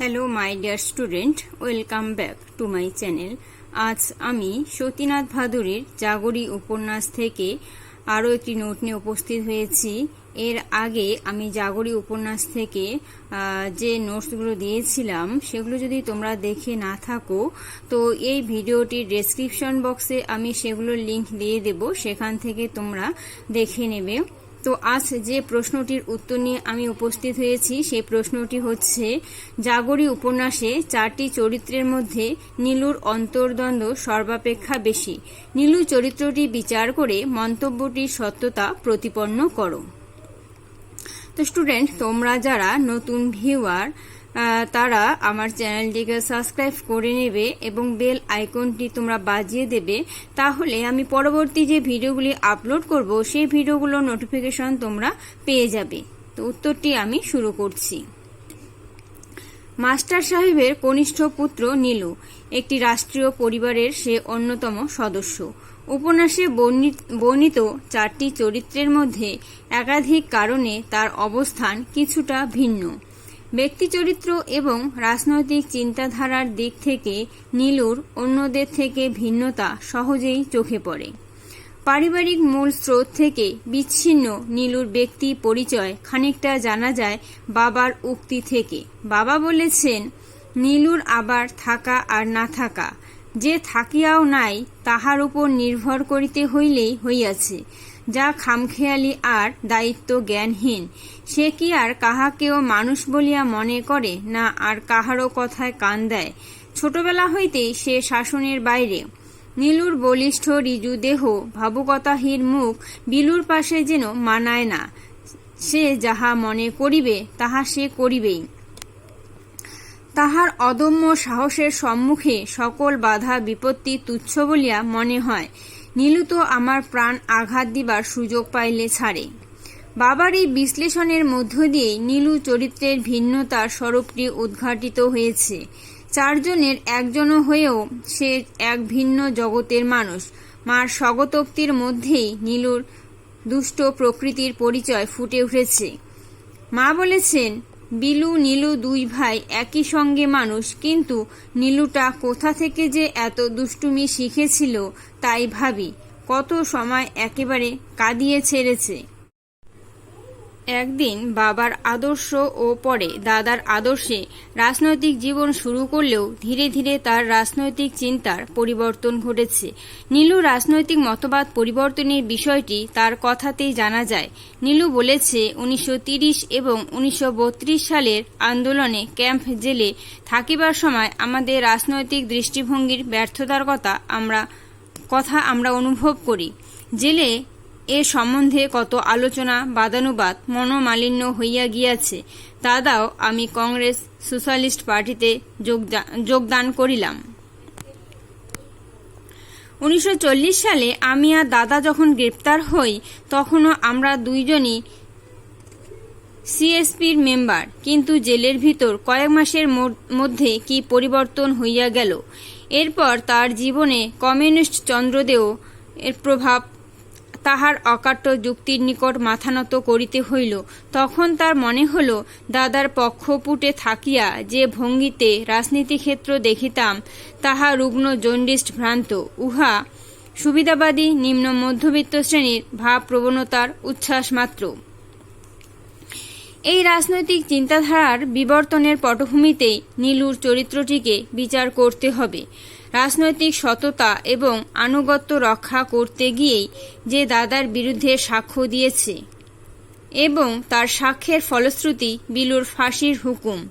Hello my dear student welcome back to my channel আজ আমি সতীনাথ ভাদুরীর জাগরী উপন্যাস থেকে আরও একটি নোট নিয়ে উপস্থিত হয়েছি। এর আগে আমি জাগরী উপন্যাস থেকে যে নোটসগুলো দিয়েছিলাম, সেগুলো যদি তোমরা দেখে না থাকো, তো এই ভিডিওটির ডেসক্রিপশন বক্সে আমি সেগুলোর লিংক দিয়ে দেব। সেখান থেকে তোমরা দেখে নেবে। তো আজ যে প্রশ্নটির উত্তর নিয়ে আমি উপস্থিত হয়েছি, সেই প্রশ্নটি হচ্ছে, জাগরী উপন্যাসে চারটি চরিত্রের মধ্যে নীলুর অন্তর্দ্বন্দ্ব সর্বাপেক্ষা বেশি। নীলু চরিত্রটি বিচার করে মন্তব্যটির সত্যতা প্রতিপন্ন করো। তো স্টুডেন্ট তোমরা যারা নতুন ভিউয়ার তারা আমার চ্যানেলটিকে সাবস্ক্রাইব করে নেবে এবং বেল আইকনটি তোমরা বাজিয়ে দেবে। তাহলে আমি পরবর্তী যে ভিডিওগুলি আপলোড করব, সেই ভিডিওগুলোর নোটিফিকেশন তোমরা পেয়ে যাবে। তো উত্তরটি আমি শুরু করছি। মাস্টার সাহেবের কনিষ্ঠ পুত্র নীলু, একটি রাষ্ট্রীয় পরিবারের সে অন্যতম সদস্য। উপন্যাসে বর্ণি- বর্ণিত চারটি চরিত্রের মধ্যে একাধিক কারণে তার অবস্থান কিছুটা ভিন্ন। ব্যক্তি চরিত্র এবং রাজনৈতিক চিন্তাধারার দিক থেকে নীলুর অন্যদের থেকে ভিন্নতা সহজেই চোখে পড়ে। পারিবারিক মূল স্রোত থেকে বিচ্ছিন্ন নীলুর ব্যক্তি পরিচয় খানিকটা জানা যায় বাবার উক্তি থেকে। বাবা বলেছেন, নীলুর আবার থাকা আর না থাকা, যে থাকিয়াও নাই তাহার উপর নির্ভর করিতে হইলেই হইয়াছে। যা খামখেয়ালি আর দায়িত্ব জ্ঞানহীন সে কি আর কাহাকেও মানুষ বলিয়া মনে করে, না আর কাহারও কথায় কান দেয়? ছোটবেলা হইতেই সে শাসনের বাইরে। নীলুর বলিষ্ঠ রিজু দেহ, ভাবুকতাহীর মুখ বিলুর পাশে যেন মানায় না। সে যাহা মনে করিবে, তাহা সে করিবেই। তাহার অদম্য সাহসের সম্মুখে সকল বাধা বিপত্তি তুচ্ছ বলিয়া মনে হয়। নীলু তো আমার প্রাণ আঘাত দিবার সুযোগ পাইলে ছাড়ে। বাবার এই বিশ্লেষণের মধ্য দিয়ে নীলু চরিত্রের ভিন্নতার স্বরূপটি উদ্ঘাটিত হয়েছে। চারজনের একজনও হয়েও সে এক ভিন্ন জগতের মানুষ। মার স্বগতোক্তির মধ্যেই নীলুর দুষ্ট প্রকৃতির পরিচয় ফুটে উঠেছে। মা বলেছেন বিলু, নীলু দুই ভাই একই সঙ্গে মানুষ। কিন্তু নীলুটা কোথা থেকে যে এত দুষ্টুমি শিখেছিল তাই ভাবি, কত সময় একেবারে কাঁদিয়ে ছেড়েছে। একদিন বাবার আদর্শ ও পরে দাদার আদর্শে রাজনৈতিক জীবন শুরু করলেও ধীরে ধীরে তার রাজনৈতিক চিন্তার পরিবর্তন ঘটেছে। নীলু রাজনৈতিক মতবাদ পরিবর্তনের বিষয়টি তার কথাতেই জানা যায়। নীলু বলেছে, উনিশশো এবং উনিশশো বত্রিশ সালের আন্দোলনে ক্যাম্প জেলে থাকিবার সময় আমাদের রাজনৈতিক দৃষ্টিভঙ্গির ব্যর্থতার কথা আমরা কথা আমরা অনুভব করি। জেলে এ সম্বন্ধে কত আলোচনা, বাদানুবাদ, মনোমালিন্য হইয়া গিয়াছে দাদাও আমি কংগ্রেস সোশ্যালিস্ট পার্টিতে যোগদা- যোগদান করিলাম। উনিশশো চল্লিশ সালে আমি আর দাদা যখন গ্রেপ্তার হই, তখনও আমরা দুইজনই সিএসপির মেম্বার, কিন্তু জেলের ভিতর কয়েক মাসের মধ্যে কি পরিবর্তন হইয়া গেল? এরপর তার জীবনে কমিউনিস্ট চন্দ্রদেও এর প্রভাব তাহার অকাট্য যুক্তির নিকট মাথানত করিতে হইল, তখন তার মনে হল, দাদার পক্ষপুটে থাকিয়া যে ভঙ্গিতে রাজনীতি ক্ষেত্র দেখিতাম, তাহা রুগ্ন জন্ডিস্ট ভ্রান্ত। উহা সুবিধাবাদী নিম্ন মধ্যবিত্ত শ্রেণির ভাব প্রবণতার উচ্ছ্বাস মাত্র। এই রাজনৈতিক চিন্তাধারার বিবর্তনের পটভূমিতেই নীলুর চরিত্রটিকে বিচার করতে হবে। রাজনৈতিক সততা এবং আনুগত্য রক্ষা করতে গিয়েই যে দাদার বিরুদ্ধে সাক্ষ্য দিয়েছে এবং তার সাক্ষ্যের ফলশ্রুতি বিলুর ফাঁসির হুকুম।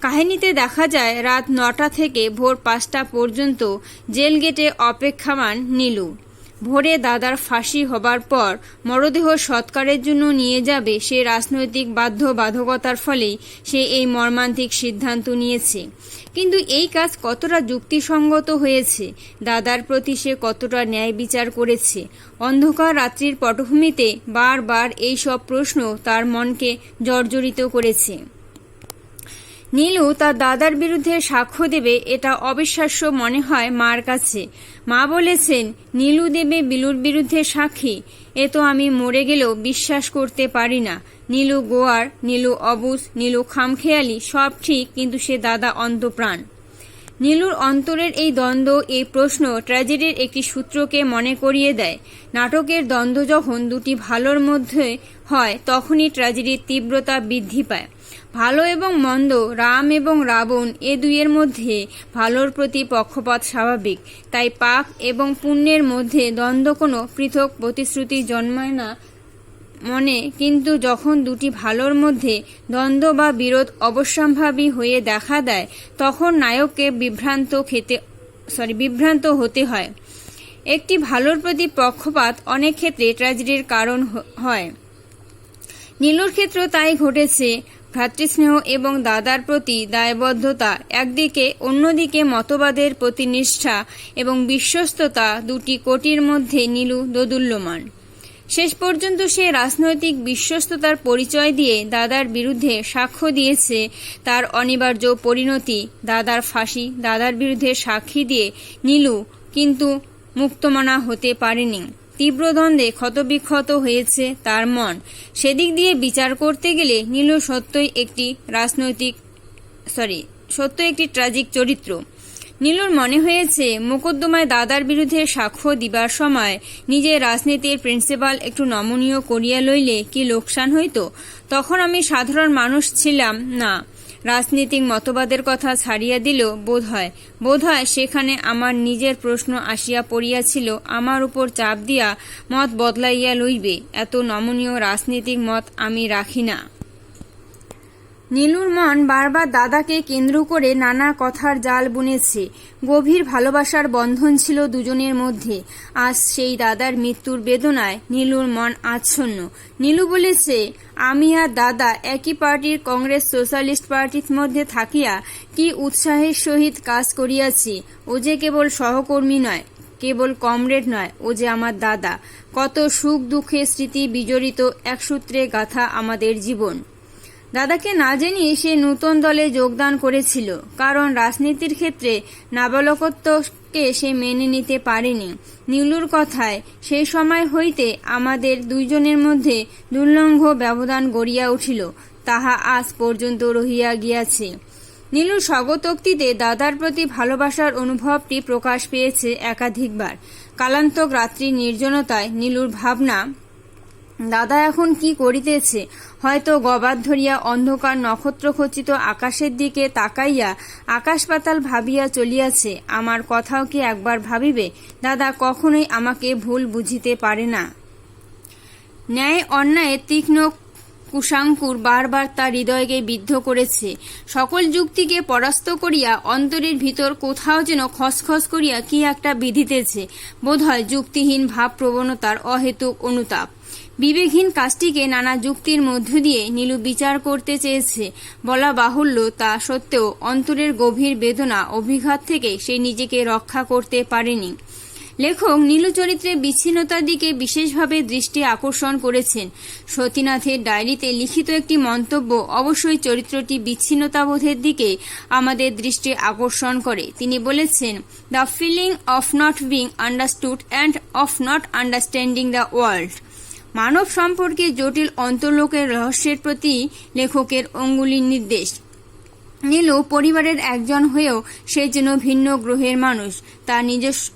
কাহিনীতে দেখা যায়, রাত নটা থেকে ভোর পাঁচটা পর্যন্ত জেল গেটে অপেক্ষামান নীলু। ভোরে দাদার ফাঁসি হবার পর মরদেহ সৎকারের জন্য নিয়ে যাবে সে রাজনৈতিক বাধ্য বাধকতার ফলেই সে এই মর্মান্তিক সিদ্ধান্ত নিয়েছে। কিন্তু এই কাজ কতটা যুক্তিসঙ্গত হয়েছে, দাদার প্রতি সে কতটা ন্যায় বিচার করেছে, অন্ধকার রাত্রির পটভূমিতে বারবার এই সব প্রশ্ন তার মনকে জর্জরিত করেছে। নীলু তার দাদার বিরুদ্ধে সাক্ষ্য দেবে এটা অবিশ্বাস্য মনে হয় মার কাছে। মা বলেছেন, নীলু দেবে বিলুর বিরুদ্ধে সাক্ষী। এ তো আমি মরে গেলেও বিশ্বাস করতে পারি না। নীলু গোয়ার, নীলু অবুজ, নীলু খামখেয়ালি, সব ঠিক, কিন্তু সে দাদা অন্তপ্রাণ নীলুর অন্তরের এই দ্বন্দ্ব, এই প্রশ্ন ট্র্যাজেডির একটি সূত্রকে মনে করিয়ে দেয়। নাটকের দ্বন্দ্ব যখন দুটি ভালোর মধ্যে হয়, তখনই ট্র্যাজেডির তীব্রতা বৃদ্ধি পায়। ভালো এবং মন্দ, রাম এবং রাবণ, এ দুইয়ের মধ্যে ভালোর প্রতি পক্ষপাত স্বাভাবিক। তাই পাপ এবং পুণ্যের মধ্যে দ্বন্দ্ব কোনো পৃথক প্রতিশ্রুতি জন্মায় না মনে, কিন্তু যখন দুটি ভালোর মধ্যে দ্বন্দ্ব বা বিরোধ অবশ্যম্ভাবী হয়ে দেখা দেয়, তখন নায়ককে বিভ্রান্ত খেতে সরি বিভ্রান্ত হতে হয়। একটি ভালোর প্রতি পক্ষপাত অনেক ক্ষেত্রে ট্র্যাজেডির কারণ হয়। নীলুর ক্ষেত্রেও তাই ঘটেছে। ভ্রাতৃস্নেহ এবং দাদার প্রতি দায়বদ্ধতা, একদিকে অন্যদিকে মতবাদের প্রতি নিষ্ঠা এবং বিশ্বস্ততা দুটি কোটির মধ্যে নীলু দোদুল্যমান। শেষ পর্যন্ত সে রাজনৈতিক বিশ্বস্ততার পরিচয় দিয়ে দাদার বিরুদ্ধে সাক্ষ্য দিয়েছে। তার অনিবার্য পরিণতি, দাদার ফাঁসি, দাদার বিরুদ্ধে সাক্ষী দিয়ে নীলু কিন্তু মুক্তমানা হতে পারেনি। তীব্র দ্বন্দ্বে ক্ষতবিক্ষত হয়েছে তার মন। সেদিক দিয়ে বিচার করতে গেলে নীলু সত্যই একটি রাজনৈতিক সরি সত্য একটি ট্রাজিক চরিত্র। নীলুর মনে হয়েছে, মোকদ্দমায় দাদার বিরুদ্ধে সাক্ষ্য দিবার সময় নিজের রাজনীতির প্রিন্সিপাল একটু নমনীয় করিয়া লইলে কি লোকসান হইত? তখন আমি সাধারণ মানুষ ছিলাম, না। রাজনীতিক মতবাদের কথা ছাড়িয়া দিল বোধ হয় বোধ হয় সেখানে আমার নিজের প্রশ্ন আসিয়া পড়িয়াছিল, আমার উপর চাপ দিয়া মত বদলাইয়া লইবে, এত নমনীয় রাজনীতিক মত আমি রাখি না। নীলুর মন বারবার দাদাকে কেন্দ্র করে নানা কথার জাল বুনেছে। গভীর ভালোবাসার বন্ধন ছিল দুজনের মধ্যে। আজ সেই দাদার মৃত্যুর বেদনায় নীলুর মন আচ্ছন্ন। নীলু বলেছে, আমি আর দাদা একই পার্টির কংগ্রেস সোশ্যালিস্ট পার্টির মধ্যে থাকিয়া কি উৎসাহের সহিত কাজ করিয়াছি। ও যে কেবল সহকর্মী নয়, কেবল কমরেড নয়, ও যে আমার দাদা। কত সুখ দুঃখের স্মৃতি বিজড়িত এক সূত্রে গাথা আমাদের জীবন। দাদাকে না জানিয়ে সে নূতন দলে যোগদান করেছিল, কারণ রাজনীতির ক্ষেত্রে নাবালকত্বকে সে মেনে নিতে পারেনি। নীলুর কথায় সেই সময় হইতে আমাদের দুইজনের মধ্যে দুর্লঙ্ঘ ব্যবধান গড়িয়া উঠিল, তাহা আজ পর্যন্ত রহিয়া গিয়াছে। নীলুর স্বগতোক্তিতে দাদার প্রতি ভালোবাসার অনুভবটি প্রকাশ পেয়েছে একাধিকবার। কালান্তক রাত্রি নির্জনতায় নীলুর ভাবনা দাদা এখন কি করিতেছে? হয়তো গবাদ ধরিয়া অন্ধকার নক্ষত্রখচিত আকাশের দিকে তাকাইয়া আকাশ পাতাল ভাবিয়া চলিয়াছে। আমার কথাও কি একবার ভাবিবে? দাদা, কখনোই আমাকে ভুল বুঝিতে পারে না। ন্যায় অন্যায় তীক্ষ্ণ কুশাঙ্কুর বারবার তার হৃদয়কে বিদ্ধ করেছে। সকল যুক্তিকে পরাস্ত করিয়া অন্তরের ভিতর কোথাও যেন খসখস করিয়া কি একটা বিধিতেছে। বোধহয় যুক্তিহীন ভাব প্রবণতার অহেতুক অনুতাপ। বিবেকহীন কাজটিকে নানা যুক্তির মধ্য দিয়ে নীলু বিচার করতে চেয়েছে। বলা বাহুল্য তা সত্ত্বেও অন্তরের গভীর বেদনা, অভিঘাত থেকে সে নিজেকে রক্ষা করতে পারেনি। লেখক নীলু চরিত্রের বিচ্ছিন্নতার দিকে বিশেষভাবে দৃষ্টি আকর্ষণ করেছেন। সতীনাথের ডায়েরিতে লিখিত একটি মন্তব্য অবশ্যই চরিত্রটি বিচ্ছিন্নতাবোধের দিকে আমাদের দৃষ্টি আকর্ষণ করে। তিনি বলেছেন, the feeling of not being understood and of not understanding the world. মানব সম্পর্কে জটিল অন্তর্লোকের রহস্যের প্রতি লেখকের অঙ্গুলির নির্দেশ। নীলু পরিবারের একজন হয়েও সে যেন ভিন্ন গ্রহের মানুষ। তার নিজস্ব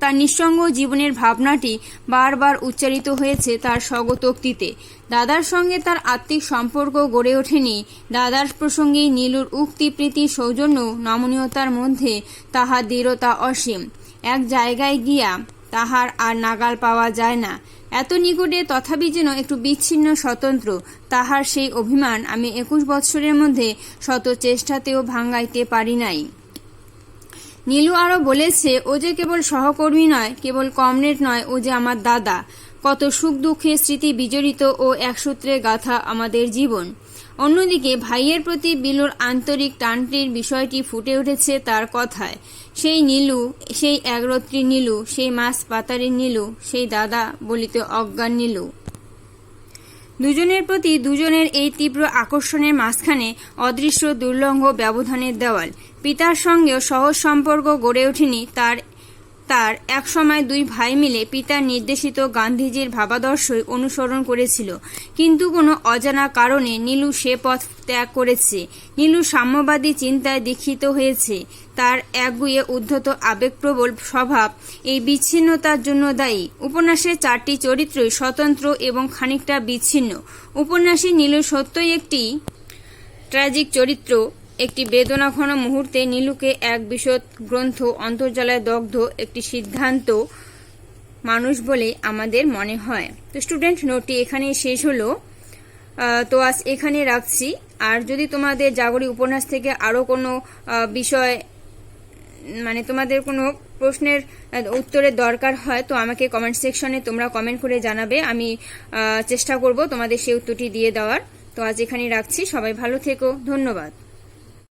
তার নিঃসঙ্গ জীবনের ভাবনাটি বারবার উচ্চারিত হয়েছে তার স্বগতোক্তিতে। দাদার সঙ্গে তার আত্মিক সম্পর্ক গড়ে ওঠেনি। দাদার প্রসঙ্গে নীলুর উক্তি, প্রীতি, সৌজন্য, নমনীয়তার মধ্যে তাহার দৃঢ়তা অসীম। এক জায়গায় গিয়া তাহার আর নাগাল পাওয়া যায় না। এত নিকটে তথাপি যেন একটু বিচ্ছিন্ন স্বতন্ত্র, তাহার সেই অভিমান আমি একুশ বৎসরের মধ্যে শত চেষ্টাতেও ভাঙ্গাইতে পারি নাই। নীলু আরও বলেছে, ও যে কেবল সহকর্মী নয়, কেবল কমরেড নয়, ও যে আমার দাদা। কত সুখ দুঃখের স্মৃতি বিজড়িত ও একসূত্রে গাথা আমাদের জীবন। অন্যদিকে ভাইয়ের প্রতি বিলুর আন্তরিক টানটির বিষয়টি ফুটে উঠেছে তার কথায়। সেই নীলু, সেই একরত্রী নীলু, সেই মাছ পাতারি নীলু, সেই দাদা বলিতে অজ্ঞান নীলু। দুজনের প্রতি দুজনের এই তীব্র আকর্ষণের মাঝখানে অদৃশ্য দুর্লঙ্ঘ ব্যবধানের দেওয়াল। পিতার সঙ্গেও সহজ সম্পর্ক গড়ে ওঠেনি তার তার একসময় দুই ভাই মিলে পিতার নির্দেশিত গান্ধীজির ভাবাদর্শই অনুসরণ করেছিল। কিন্তু কোনো অজানা কারণে নীলু সে পথ ত্যাগ করেছে। নীলু সাম্যবাদী চিন্তায় দীক্ষিত হয়েছে। তার একগুয়ে উদ্ধত আবেগপ্রবল স্বভাব এই বিচ্ছিন্নতার জন্য দায়ী। উপন্যাসের চারটি চরিত্রই স্বতন্ত্র এবং খানিকটা বিচ্ছিন্ন। উপন্যাসী নীলু সত্যই একটি ট্র্যাজিক চরিত্র একটি বেদনাঘন মুহূর্তে নীলুকে এক বিশদ গ্রন্থ, অন্তর্জালায় দগ্ধ একটি সিদ্ধান্ত মানুষ বলে আমাদের মনে হয়। তো স্টুডেন্ট নোটটি এখানে শেষ হলো। তো আজ এখানে রাখছি। আর যদি তোমাদের জাগরি উপন্যাস থেকে আরও কোনো বিষয় মানে তোমাদের কোনো প্রশ্নের উত্তরের দরকার হয়, তো আমাকে কমেন্ট সেকশনে তোমরা কমেন্ট করে জানাবে। আমি চেষ্টা করব তোমাদের সেই উত্তরটি দিয়ে দেওয়ার। তো আজ এখানে রাখছি। সবাই ভালো থেকো। ধন্যবাদ।